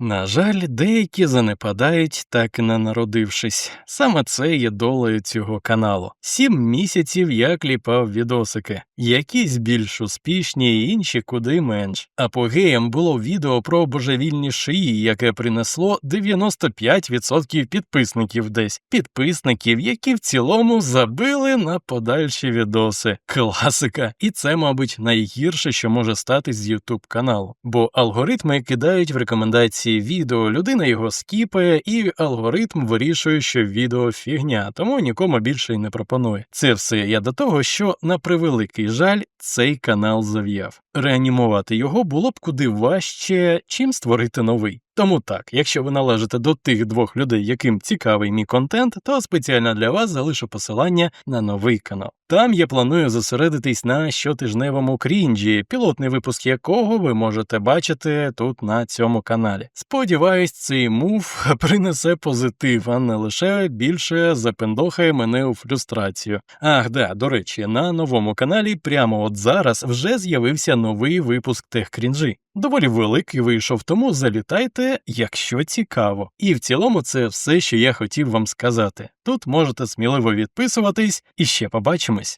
На жаль, деякі занепадають, так і не народившись. Саме це є долею цього каналу. Сім місяців я кліпав відосики, якісь більш успішні, інші куди менш. Апогеєм було відео про божевільні шиї, яке принесло 95% підписників десь, підписників, які в цілому забили на подальші відоси. Класика. І це, мабуть, найгірше, що може стати з YouTube каналу, бо алгоритми кидають в рекомендації відео, людина його скіпає, і алгоритм вирішує, що відео фігня, тому нікому більше й не пропонує. Це все я до того, що на превеликий жаль цей канал зав'яв. Реанімувати його було б куди важче, чим створити новий. Тому так, якщо ви належите до тих двох людей, яким цікавий мій контент, то спеціально для вас залишу посилання на новий канал. Там я планую зосередитись на щотижневому крінжі, пілотний випуск якого ви можете бачити тут на цьому каналі. Сподіваюсь, цей мув принесе позитив, а не лише більше запендохає мене у фрустрацію. Ах, да, до речі, на новому каналі прямо от зараз вже з'явився новий випуск техкрінжі. Доволі великий вийшов, тому залітайте, якщо цікаво. І в цілому це все, що я хотів вам сказати. Тут можете сміливо відписуватись і ще побачимось.